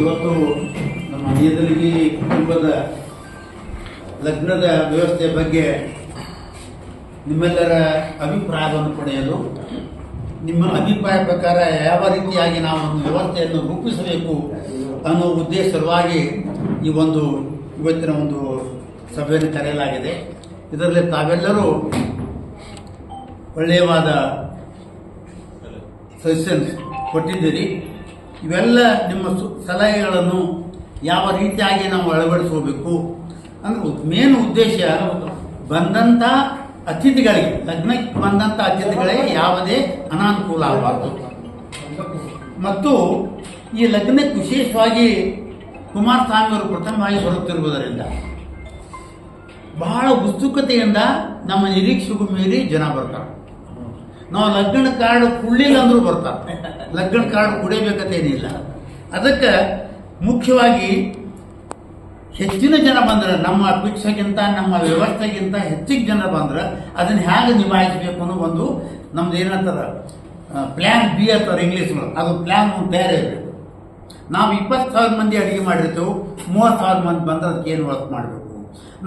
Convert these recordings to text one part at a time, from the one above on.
ಇವತ್ತು ನಮ್ಮ ನೀದಲಿಗಿ ಕುಟುಂಬದ ಲಗ್ನದ ವ್ಯವಸ್ಥೆ ಬಗ್ಗೆ ನಿಮ್ಮೆಲ್ಲರ ಅಭಿಪ್ರಾಯವನ್ನು ಪಡೆಯಲು, ನಿಮ್ಮ ಅಭಿಪ್ರಾಯ ಪ್ರಕಾರ ಯಾವ ರೀತಿಯಾಗಿ ನಾವು ಒಂದು ವ್ಯವಸ್ಥೆಯನ್ನು ರೂಪಿಸಬೇಕು ಅನ್ನೋ ಉದ್ದೇಶ ಈ ಒಂದು ಇವತ್ತಿನ ಒಂದು ಸಭೆಯನ್ನು ಕರೆಯಲಾಗಿದೆ. ಇದರಲ್ಲಿ ತಾವೆಲ್ಲರೂ ಒಳ್ಳೆಯವಾದ ಸಜೆಷನ್ಸ್ ಕೊಟ್ಟಿದ್ದೀರಿ. ಇವೆಲ್ಲ ನಿಮ್ಮ ಸಲಹೆಗಳನ್ನು ಯಾವ ರೀತಿಯಾಗಿ ನಾವು ಅಳವಡಿಸ್ಕೋಬೇಕು? ಅಂದ್ರೆ ಮೇನ್ ಉದ್ದೇಶ ಬಂದಂಥ ಅತಿಥಿಗಳಿಗೆ, ಲಗ್ನಕ್ಕೆ ಬಂದಂಥ ಅತಿಥಿಗಳಿಗೆ ಯಾವುದೇ ಅನಾನುಕೂಲ ಆಗಬಾರ್ದು. ಮತ್ತು ಈ ಲಗ್ನಕ್ಕೆ ವಿಶೇಷವಾಗಿ ಕುಮಾರಸ್ವಾಮಿಯವರು ಪ್ರಥಮವಾಗಿ ಬರುತ್ತಿರುವುದರಿಂದ ಬಹಳ ಉತ್ಸುಕತೆಯಿಂದ ನಮ್ಮ ನಿರೀಕ್ಷೆಗೂ ಮೀರಿ ಜನ ಬರ್ತಾರೆ. ನಾವು ಲಗ್ನ ಕಾರ್ಡ್ ಕುಳ್ಳಿಲ್ಲ ಅಂದ್ರೂ ಬರ್ತಾರೆ ಲಗ್ನ ಕಾರ್ಡ್ ಕುಡಿಬೇಕಂತೇನಿಲ್ಲ ಅದಕ್ಕೆ ಮುಖ್ಯವಾಗಿ ಹೆಚ್ಚಿನ ಜನ ಬಂದ್ರೆ ನಮ್ಮ ಅಪೇಕ್ಷೆಗಿಂತ, ನಮ್ಮ ವ್ಯವಸ್ಥೆಗಿಂತ ಹೆಚ್ಚಿಗೆ ಜನ ಬಂದ್ರೆ ಅದನ್ನು ಹೇಗೆ ನಿಭಾಯಿಸಬೇಕು ಅನ್ನೋ ಒಂದು ನಮ್ದು ಏನಂತಾರೆ ಪ್ಲ್ಯಾನ್ ಬಿ ಅಂತಾರೆ ಇಂಗ್ಲೀಷ್ ಅದು ಪ್ಲ್ಯಾನ್ ಬೇರೆ ಇರಬೇಕು. ನಾವು ಇಪ್ಪತ್ತು ಸಾವಿರ ಮಂದಿ ಅಡುಗೆ ಮಾಡಿರ್ತೇವೆ, ಮೂವತ್ತು ಸಾವಿರ ಮಂದಿ ಬಂದ್ರೆ ಅದಕ್ಕೆ ಏನು ವರ್ಕ್ ಮಾಡಬೇಕು?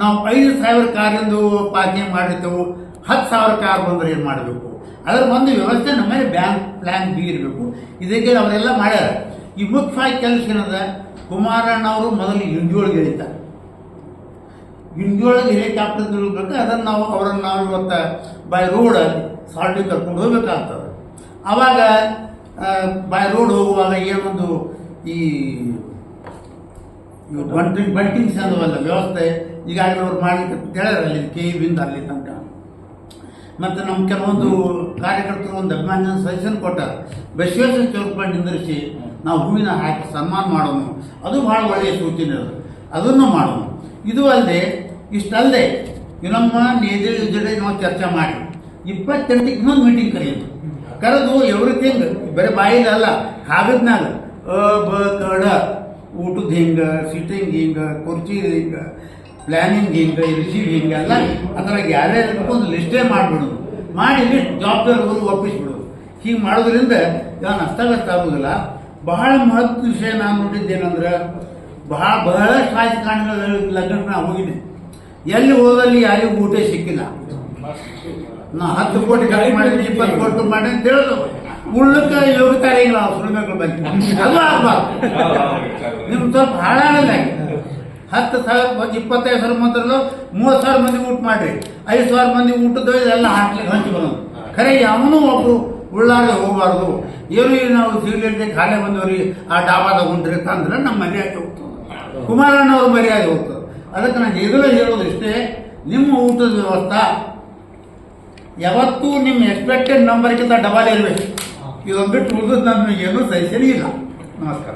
ನಾವು ಐದು ಸಾವಿರ ಕಾರಿಂದು ಪಾಚನೆ ಮಾಡಿರ್ತೇವೆ, ಹತ್ತು ಸಾವಿರ ಕಾರ್ ಬಂದ್ರೆ ಏನು ಮಾಡಬೇಕು? ಅದರ ಒಂದು ವ್ಯವಸ್ಥೆ ಮೇಲೆ ಬ್ಯಾಂಕ್ ಪ್ಲ್ಯಾನ್ ಬಿ ಇರಬೇಕು ಇದಕ್ಕೆ ಅವರೆಲ್ಲ ಮಾಡ್ಯಾರ ಈ ಮುಖ್ಯವಾಗಿ ಕೆಲಸ ಏನದ ಕುಮಾರಣ್ಣ ಅವರು ಮೊದಲು ಇಂಡಿಯೊಳಗೆ ಇಳಿತಾರೆ ಹೇಗೆ ಹೆಲಿಕಾಪ್ಟರ್ ತಿಳಿಬೇಕು ಅದನ್ನು ನಾವು ಅವರನ್ನು ನಾವು ಇವತ್ತು ಬೈ ರೋಡ್ ಸಾಲ್ಟಿಗೆ ಕರ್ಕೊಂಡು ಹೋಗ್ಬೇಕಾಗ್ತದೆ ಆವಾಗ ಬೈ ರೋಡ್ ಹೋಗುವಾಗ ಏನೊಂದು ಈ ಬಂಟಿಂಗ್ ಬಂಟಿಂಗ್ಸ್ ಅನ್ನೋವಲ್ಲ ವ್ಯವಸ್ಥೆ ಈಗಾಗಲೇ ಅವ್ರು ಮಾಡಿ ಕೇಳ್ಯಾರ ಹೇಳ್ಯಾರ ಅಲ್ಲಿ ಕೆ ಬಿಂದ ಅಲ್ಲಿ ತನಕ ಮತ್ತು ನಮ್ಮ ಕೆಲವೊಂದು ಕಾರ್ಯಕರ್ತರು ಒಂದು ಅಭಿಮಾನ ಸಜೆಷನ್ ಕೊಟ್ಟಾರ. ಬಸವೇಶ್ವರ ಚೌಕ ನಿಂದಿರಿಸಿ ನಾವು ಹೂವಿನ ಹಾಕಿ ಸನ್ಮಾನ ಮಾಡೋಣ ಅದು ಭಾಳ ಒಳ್ಳೆಯ ಸೂಚನೆ ಅದು. ಅದನ್ನು ಮಾಡೋಣ ಇದು ಅಲ್ಲದೆ, ಇಷ್ಟಲ್ಲದೆ ಇನ್ನೊಮ್ಮ ನೇದಿಳಿ ಜೊತೆ ನಾವು ಚರ್ಚೆ ಮಾಡಿ. ಇಪ್ಪತ್ತೆಂಟಕ್ಕೆ ಇನ್ನೊಂದು ಮೀಟಿಂಗ್ ಕರೆಯೋದು. ಕರೆದು ಎವ್ರಿಥಿಂಗ್ ಬರೀ ಬಾಯಿಲ್ಲ ಅಲ್ಲ, ಕಾಗದ್ನಾಗ, ಅ, ಬ ಕಡ ಊಟದ ಹಿಂಗೆ, ಸಿಟ್ಟಿಂಗ್ ಹಿಂಗೆ, ಕುರ್ಚಿ ಹಿಂಗೆ ಪ್ಲ್ಯಾನಿಂಗ್ ಹಿಂಗೆ ರಿಸೀವ್ ಹಿಂಗೆಲ್ಲ ಅದರ ಅದ್ರಾಗ ಯಾರ್ಯಾರು ಒಂದು ಲಿಸ್ಟೇ ಮಾಡಿಬಿಡೋದು ಮಾಡಿ ಲಿಸ್ಟ್ ಜವಾಬ್ದಾರಿಗಳು ಒಪ್ಪಿಸ್ಬಿಡೋದು ಹೀಗೆ ಮಾಡೋದ್ರಿಂದ ನಾನು ಅಸ್ತವ್ಯಸ್ತ ಆಗೋದಿಲ್ಲ. ಬಹಳ ಮಹತ್ವ ವಿಷಯ ನಾನು ನೋಡಿದ್ದೇನೆಂದ್ರೆ ಬಹಳ ಬಹಳಷ್ಟು ರಾಜಕಾರಣಿಗಳ ಲಗ್ನಕ್ಕೆ ಹೋಗಿದೆ ಹೋಗಿದ್ದೆ. ಎಲ್ಲಿ ಹೋದಲ್ಲಿ ಯಾರಿಗೂ ಊಟ ಸಿಕ್ಕಿಲ್ಲ. ನಾ ಹತ್ತು ಕೋಟಿ ಖರ್ಚು ಮಾಡಿದ್ವಿ ಇಪ್ಪತ್ತು ಕೋಟಿ ಮಾಡಿ ಅಂತ ಹೇಳೋದು. ಉಳ್ಳಕ್ಕೆ ಯೋಗ್ಯತಾರೆ ಇಲ್ಲ ನಾವು ಸುಳ್ಳು ಬಗ್ಗೆ ಅದು ಆಗ್ಬಾರ್ದು. ನಿಮ್ಗೆ ಸ್ವಲ್ಪ ಹಾಳಾಗಲ್ಲ ಹತ್ತು ಸಾವಿರ ಇಪ್ಪತ್ತೈದು ಸಾವಿರ ಮಂದಿರಲು ಮೂವತ್ತು ಸಾವಿರ ಮಂದಿ ಊಟ ಮಾಡ್ರಿ. ಐದು ಸಾವಿರ ಮಂದಿ ಊಟದ ಎಲ್ಲ ಹಾಕ್ಲಿಕ್ಕೆ ಹಂಚಿ ಬರೋದು ಖರೆ ಯಾವನು ಒಬ್ರು ಉಳ್ಳಾಗೆ ಹೋಗಬಾರ್ದು. ಏನು ಇಲ್ಲಿ ನಾವು ಸಿಗ್ಲಿಕ್ಕೆ ಖಾಲಿ ಬಂದವ್ರಿ ಆ ಡಾಬಾದಾಗ ಉಂಟ್ರಿ ತಂದ್ರೆ ನಮ್ಮ ಮರ್ಯಾದೆ ಹೋಗ್ತದೆ. ಕುಮಾರಣ್ಣ ಅವ್ರ ಮರ್ಯಾದೆ ಹೋಗ್ತದೆ. ಅದಕ್ಕೆ ನಾನು ಈಗಲೂ ಹೇಳೋದು ಇಷ್ಟೇ ನಿಮ್ಮ ಊಟದ ವ್ಯವಸ್ಥೆ ಯಾವತ್ತೂ ನಿಮ್ಮ ಎಕ್ಸ್ಪೆಕ್ಟೆಡ್ ನಂಬರ್ಗಿಂತ ಡಬಲ್ ಇರಬೇಕು. ಇದೊಂದು ಬಿಟ್ಟು ಉಳಿದು ನಮಗೆ ಏನೂ ಸಹಿಸಲಿ ಇಲ್ಲ. ನಮಸ್ಕಾರ.